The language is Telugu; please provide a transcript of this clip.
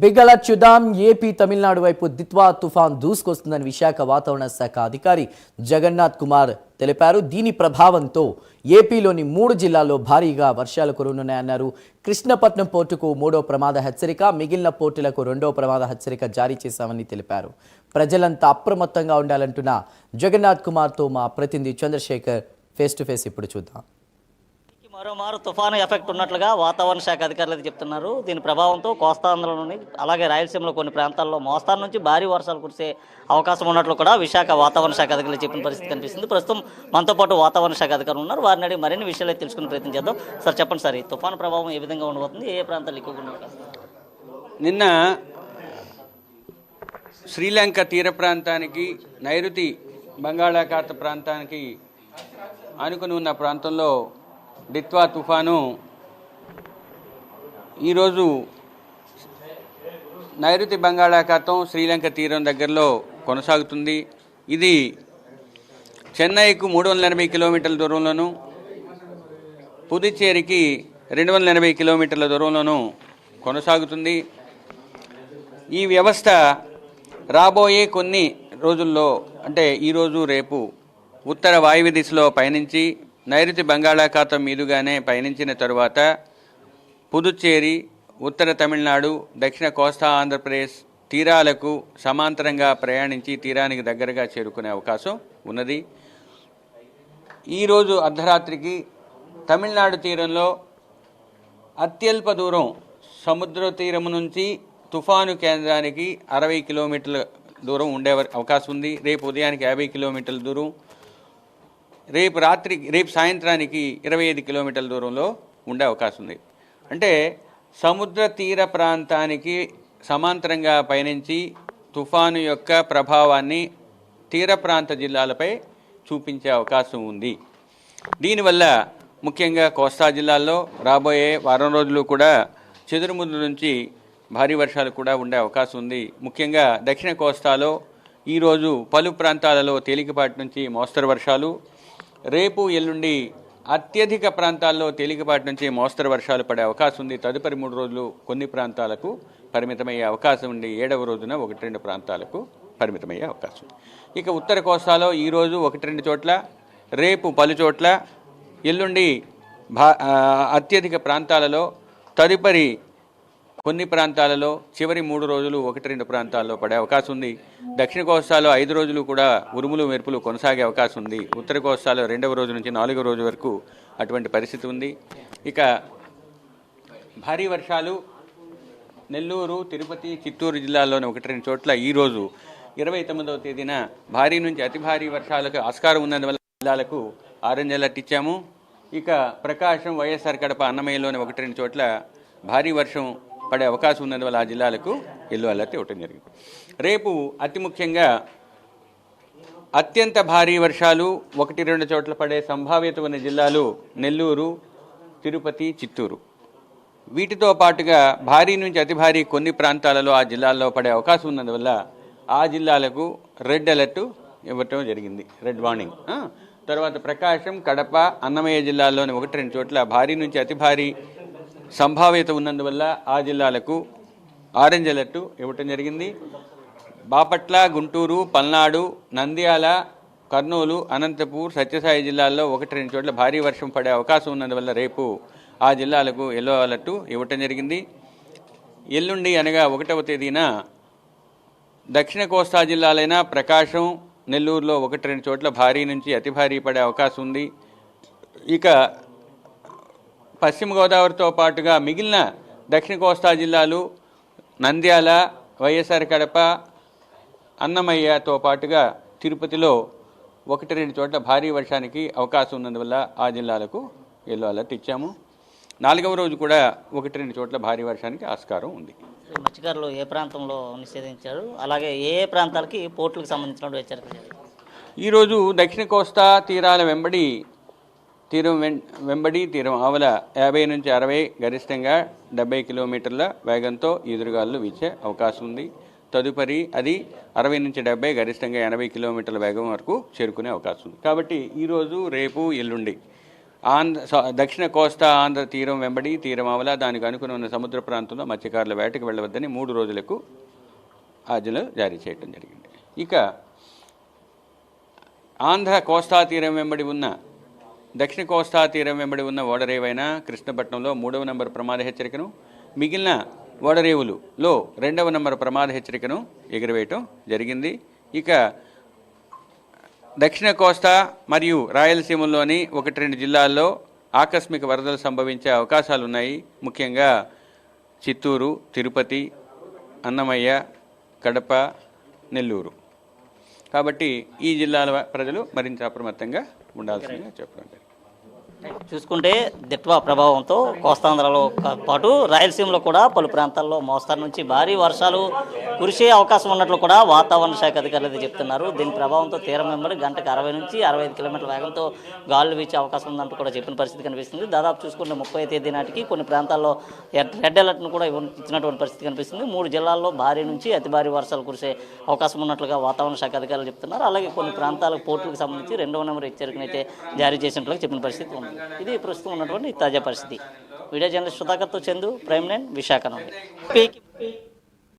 బిగ్గల చుదాం ఏపీ తమిళనాడు వైపు దిత్వా తుఫాన్ దూసుకొస్తుందని విశాఖ వాతావరణ శాఖ అధికారి జగన్నాథ్ కుమార్ తెలిపారు. దీని ప్రభావంతో ఏపీలోని మూడు జిల్లాల్లో భారీగా వర్షాలు కురనున్నాయన్నారు కృష్ణపట్నం పోర్టుకు మూడో ప్రమాద హెచ్చరిక మిగిలిన పోర్టులకు రెండో ప్రమాద హెచ్చరిక జారీ చేశామని తెలిపారు. ప్రజలంతా అప్రమత్తంగా ఉండాలంటున్న జగన్నాథ్ కుమార్తో మా ప్రతినిధి చంద్రశేఖర్ ఫేస్ టు ఫేస్ ఇప్పుడు చూద్దాం. మరోమారు తుఫాను ఎఫెక్ట్ ఉన్నట్లుగా వాతావరణ శాఖ అధికారులు అయితే చెప్తున్నారు. దీని ప్రభావంతో కోస్తాంధ్రలోని అలాగే రాయలసీమలో కొన్ని ప్రాంతాల్లో మోస్తారు నుంచి భారీ వర్షాలు కురిసే అవకాశం ఉన్నట్లు కూడా విశాఖ వాతావరణ శాఖ అధికారులు చెప్పిన పరిస్థితి కనిపిస్తుంది. ప్రస్తుతం మనతో పాటు వాతావరణ శాఖ అధికారులు ఉన్నారు. వారిని అడిగి మరిన్ని విషయాలు తెలుసుకునే ప్రయత్నం చేద్దాం. సార్ చెప్పండి సార్ ఈ తుఫాను ప్రభావం ఏ విధంగా ఉండబోతుంది? ఏ ప్రాంతాలు ఎక్కువగా నిన్న శ్రీలంక తీర ప్రాంతానికి నైరుతి బంగాళాఖాత ప్రాంతానికి ఆనుకుని ఉన్న ప్రాంతంలో డిత్వా తుఫాను. ఈరోజు నైరుతి బంగాళాఖాతం శ్రీలంక తీరం దగ్గరలో కొనసాగుతుంది. ఇది చెన్నైకు మూడు వందల ఎనభై కిలోమీటర్ల దూరంలోను పుదుచ్చేరికి రెండు వందల ఎనభై కిలోమీటర్ల దూరంలోనూ కొనసాగుతుంది. ఈ వ్యవస్థ రాబోయే కొన్ని రోజుల్లో అంటే ఈరోజు రేపు ఉత్తర వాయువ్య దిశలో పయనించి నైరుతి బంగాళాఖాతం మీదుగానే పయనించిన తరువాత పుదుచ్చేరి ఉత్తర తమిళనాడు దక్షిణ కోస్తా ఆంధ్రప్రదేశ్ తీరాలకు సమాంతరంగా ప్రయాణించి తీరానికి దగ్గరగా చేరుకునే అవకాశం ఉన్నది. ఈరోజు అర్ధరాత్రికి తమిళనాడు తీరంలో అత్యల్ప దూరం సముద్ర తీరం నుంచి తుఫాను కేంద్రానికి అరవై కిలోమీటర్ల దూరం ఉండే అవకాశం ఉంది. రేపు ఉదయానికి యాభై కిలోమీటర్ల దూరం రేపు రాత్రి రేపు సాయంత్రానికి ఇరవై ఐదు కిలోమీటర్ల దూరంలో ఉండే అవకాశం ఉంది. అంటే సముద్ర తీర ప్రాంతానికి సమాంతరంగా పయనించి తుఫాను యొక్క ప్రభావాన్ని తీర ప్రాంత జిల్లాలపై చూపించే అవకాశం ఉంది. దీనివల్ల ముఖ్యంగా కోస్తా జిల్లాల్లో రాబోయే వారం రోజులు కూడా చెదురుముద్దు నుంచి భారీ వర్షాలు కూడా ఉండే అవకాశం ఉంది. ముఖ్యంగా దక్షిణ కోస్తాలో ఈరోజు పలు ప్రాంతాలలో తేలికపాటి నుంచి మోస్తరు వర్షాలు రేపు ఎల్లుండి అత్యధిక ప్రాంతాల్లో తేలికపాటి నుంచి మోస్తరు వర్షాలు పడే అవకాశం ఉంది. తదుపరి మూడు రోజులు కొన్ని ప్రాంతాలకు పరిమితమయ్యే అవకాశం ఉంది. ఏడవ రోజున ఒకటి రెండు ప్రాంతాలకు పరిమితమయ్యే అవకాశం ఇక ఉత్తర కోస్తాలో ఈరోజు ఒకటి రెండు చోట్ల రేపు పలు చోట్ల ఎల్లుండి భా అత్యధిక ప్రాంతాలలో తదుపరి కొన్ని ప్రాంతాలలో చివరి మూడు రోజులు ఒకటి రెండు ప్రాంతాల్లో పడే అవకాశం ఉంది. దక్షిణ కోస్తాలో ఐదు రోజులు కూడా ఉరుములు మెరుపులు కొనసాగే అవకాశం ఉంది. ఉత్తర కోస్తాలో రెండవ రోజు నుంచి నాలుగవ రోజు వరకు అటువంటి పరిస్థితి ఉంది. ఇక భారీ వర్షాలు నెల్లూరు తిరుపతి చిత్తూరు జిల్లాల్లోని ఒకటి రెండు చోట్ల ఈరోజు ఇరవై తొమ్మిదవ తేదీన భారీ నుంచి అతి భారీ వర్షాలకు ఆస్కారం ఉన్నందువల్ల జిల్లాలకు ఆరెంజ్ అలర్ట్ ఇచ్చాము. ఇక ప్రకాశం వైఎస్ఆర్ కడప అన్నమయ్యలోని ఒకటి రెండు చోట్ల భారీ వర్షం పడే అవకాశం ఉన్నందువల్ల ఆ జిల్లాలకు ఎల్లో అలర్ట్ ఇవ్వటం జరిగింది. రేపు అతి ముఖ్యంగా అత్యంత భారీ వర్షాలు ఒకటి రెండు చోట్ల పడే సంభావ్యత ఉన్న జిల్లాలు నెల్లూరు తిరుపతి చిత్తూరు. వీటితో పాటుగా భారీ నుంచి అతి భారీ కొన్ని ప్రాంతాలలో ఆ జిల్లాల్లో పడే అవకాశం ఉన్నందువల్ల ఆ జిల్లాలకు రెడ్ అలర్ట్ ఇవ్వటం జరిగింది. Red warning. తర్వాత ప్రకాశం కడప అన్నమయ్య జిల్లాల్లోని ఒకటి రెండు చోట్ల భారీ నుంచి అతి భారీ సంభావ్యత ఉన్నందువల్ల ఆ జిల్లాలకు ఆరెంజ్ అలర్ట్ ఇవ్వటం జరిగింది. బాపట్ల గుంటూరు పల్నాడు నంద్యాల కర్నూలు అనంతపూర్ సత్యసాయి జిల్లాల్లో ఒకటి రెండు చోట్ల భారీ వర్షం పడే అవకాశం ఉన్నందువల్ల రేపు ఆ జిల్లాలకు ఎల్లో అలర్ట్ ఇవ్వటం జరిగింది. ఎల్లుండి అనగా ఒకటవ తేదీన దక్షిణ కోస్తా జిల్లాలైన ప్రకాశం నెల్లూరులో ఒకటి రెండు చోట్ల భారీ నుంచి అతి భారీ పడే అవకాశం ఉంది. ఇక పశ్చిమ గోదావరితో పాటుగా మిగిలిన దక్షిణ కోస్తా జిల్లాలు నంద్యాల వైఎస్ఆర్ కడప అన్నమయ్యతో పాటుగా తిరుపతిలో ఒకటి రెండు చోట్ల భారీ వర్షానికి అవకాశం ఉన్నందువల్ల ఆ జిల్లాలకు ఎల్లో అలర్ట్ ఇచ్చాము. నాలుగవ రోజు కూడా ఒకటి రెండు చోట్ల భారీ వర్షానికి ఆస్కారం ఉంది. మత్స్యకారులు ఏ ప్రాంతంలో నిషేధించారు? అలాగే ఏ ఏ ప్రాంతాలకి పోర్టులకు సంబంధించిన హెచ్చరికలు? ఈరోజు దక్షిణ కోస్తా తీరాల వెంబడి తీరం వెం- వెంబడి తీరం ఆవల యాభై నుంచి అరవై గరిష్టంగా డెబ్బై కిలోమీటర్ల వేగంతో ఈదురుగాలు వీచే అవకాశం ఉంది. తదుపరి అది అరవై నుంచి డెబ్బై గరిష్టంగా ఎనభై కిలోమీటర్ల వేగం వరకు చేరుకునే అవకాశం ఉంది. కాబట్టి ఈరోజు రేపు ఎల్లుండి ఆంధ్ర దక్షిణ కోస్తా ఆంధ్ర తీరం వెంబడి తీరం అవల దానికి అనుకుని ఉన్న సముద్ర ప్రాంతంలో మత్స్యకారుల వేటకు వెళ్ళవద్దని మూడు రోజులకు ఆజ్ఞలు జారీ చేయడం జరిగింది. ఇక ఆంధ్ర కోస్తా తీరం వెంబడి ఉన్న దక్షిణ కోస్తా తీరం వెంబడి ఉన్న ఓడరేవైన కృష్ణపట్నంలో మూడవ నంబర్ ప్రమాద హెచ్చరికను మిగిలిన ఓడరేవులులో రెండవ నంబర్ ప్రమాద హెచ్చరికను ఎగురవేయటం జరిగింది. ఇక దక్షిణ కోస్తా మరియు రాయలసీమలోని ఒకటి రెండు జిల్లాల్లో ఆకస్మిక వరదలు సంభవించే అవకాశాలు ఉన్నాయి ముఖ్యంగా చిత్తూరు తిరుపతి అన్నమయ్య కడప నెల్లూరు. కాబట్టి ఈ జిల్లాల ప్రజలు మరింత అప్రమత్తంగా ఉండాల్సిందిగా చెప్పడం జరిగింది. చూసుకుంటే దిట్వా ప్రభావంతో కోస్తాంధ్రలో పాటు రాయలసీమలో కూడా పలు ప్రాంతాల్లో మోస్తరు నుంచి భారీ వర్షాలు కురిసే అవకాశం ఉన్నట్లు కూడా వాతావరణ శాఖ అధికారులు అయితే చెప్తున్నారు. దీని ప్రభావంతో తీరం వెంబడి గంటకు అరవై నుంచి అరవై ఐదు కిలోమీటర్ల వేగంతో గాలులు వీచే అవకాశం ఉందంటూ కూడా చెప్పిన పరిస్థితి కనిపిస్తుంది. దాదాపు చూసుకుంటే ముప్పై తేదీ నాటికి కొన్ని ప్రాంతాల్లో రెడ్ అలర్ట్ను కూడా ఇచ్చినటువంటి పరిస్థితి కనిపిస్తుంది. మూడు జిల్లాల్లో భారీ నుంచి అతి భారీ వర్షాలు కురిసే అవకాశం ఉన్నట్లుగా వాతావరణ శాఖ అధికారులు చెప్తున్నారు. అలాగే కొన్ని ప్రాంతాలకు పోర్టులకు సంబంధించి రెండవ నెంబర్ హెచ్చరికనైతే జారీ చేసినట్లుగా చెప్పిన పరిస్థితి ఉంది. ఇది ప్రస్తుతం ఉన్నటువంటి తాజా పరిస్థితి. వీడియో జర్నలిస్ట్ సుధాకర్తో చందు ప్రైమ్ నైన్ విశాఖ నుండి.